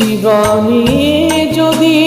জীবনী যদি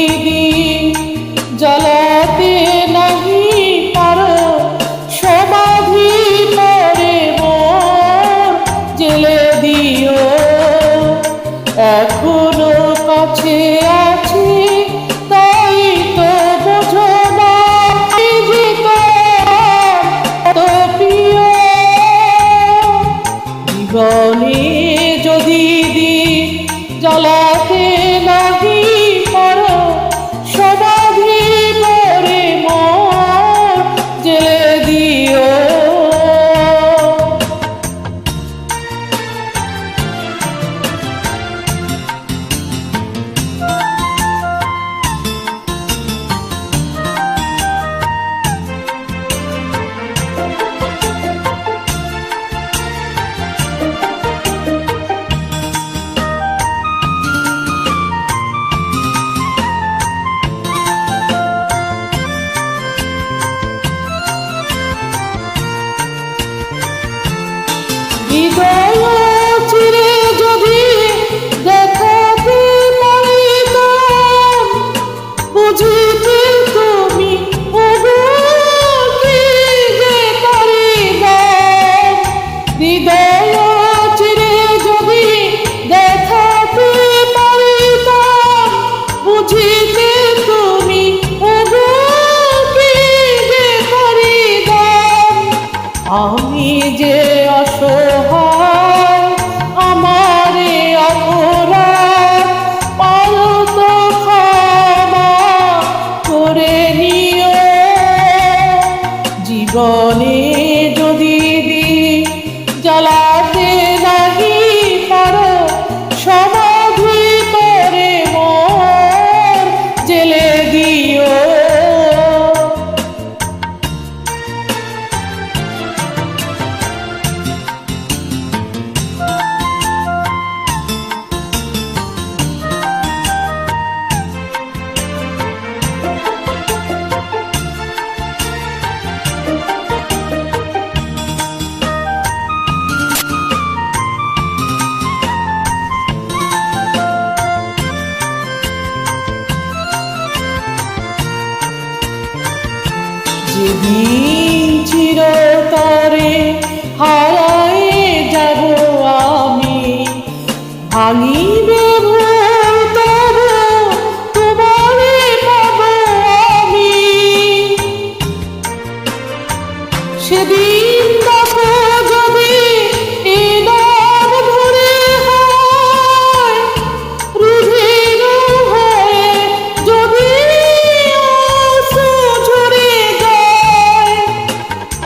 চিরতরে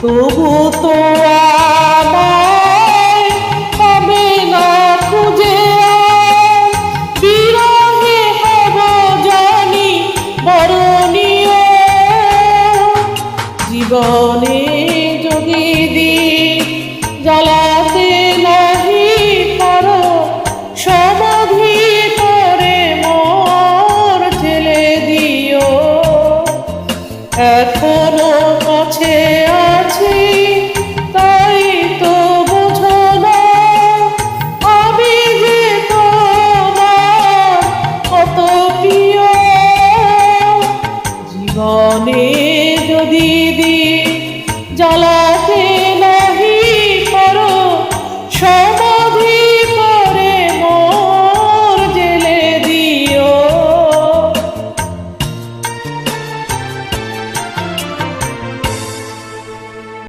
তবু তো আমায় হবে না খুঁজে। বিরহে জানি বরণীয়। জীবনে যদি দি জলে